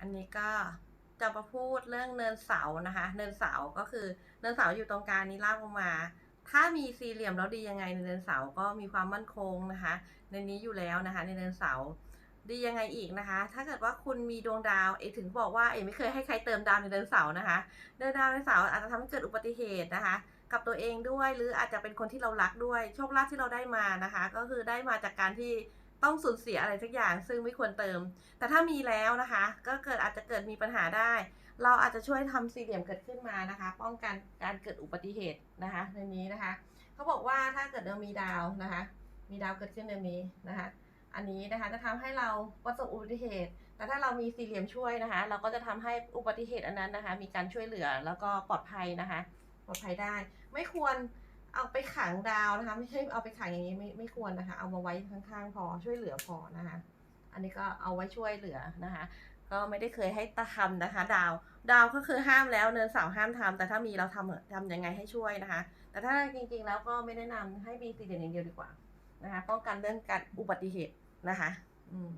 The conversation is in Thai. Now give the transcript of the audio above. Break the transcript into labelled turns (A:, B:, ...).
A: อันนี้ก็จะมาพูดเรื่องเนินเสานะคะ เนินเสาก็คือเนินเสาอยู่ตรงกลางนี้ลากลงมา ถ้ามีสี่เหลี่ยมแล้วดียังไงในเนินเสาก็มีความมั่นคงนะคะ ในนี้อยู่แล้วนะคะ ในเนินเสาดียังไงอีกนะคะ ถ้าเกิดว่าคุณมีดวงดาวเอถึงบอกว่าเอไม่เคยให้ใครเติมดาวในเดินเสาร์นะคะ เดินดาวในเสาร์อาจจะทำให้เกิดอุบัติเหตุนะคะ กับตัวเองด้วย หรืออาจจะเป็นคนที่เรารักด้วย โชคลาภที่เราได้มานะคะ ก็คือได้มาจากการที่ ต้องสูญเสียอะไรสักอย่างซึ่งไม่ควรเติม แต่ถ้ามีแล้วนะคะ ก็เกิดอาจจะเกิดมีปัญหาได้ เราอาจจะช่วยทำสี่เหลี่ยมเกิดขึ้นมานะคะ ป้องกันการเกิดอุบัติเหตุนะคะในนี้นะคะเขาบอกว่าถ้าเกิดเรามีดาวนะคะ มีดาวเกิดขึ้นในนี้นะคะ อันนี้นะคะจะทำให้เราประสบอุบัติเหตุ แต่ถ้าเรามีสี่เหลี่ยมช่วยนะคะ เราก็จะทำให้อุบัติเหตุอันนั้นนะคะ มีการช่วยเหลือแล้วก็ปลอดภัยนะคะ ปลอดภัยได้ ไม่ควร เอาไปขังดาวนะคะ ไม่ใช่เอาไปขังอย่างนี้ไม่ไม่ควรนะคะ เอามาไว้ข้างๆ พอช่วยเหลือพอนะคะ อันนี้ก็เอาไว้ช่วยเหลือนะคะ ก็ไม่ได้เคยให้ตะทำนะคะ ดาว ดาวก็คือห้ามแล้วเนินเสาห้ามทำแต่ถ้ามีเราทำทำยังไงให้ช่วยนะคะ แต่ถ้าจริงๆแล้วก็ไม่แนะนำให้มีสี่เหลี่ยมอย่างเดียวดีกว่านะคะ ป้องกันเรื่องการอุบัติเหตุนะคะ อืม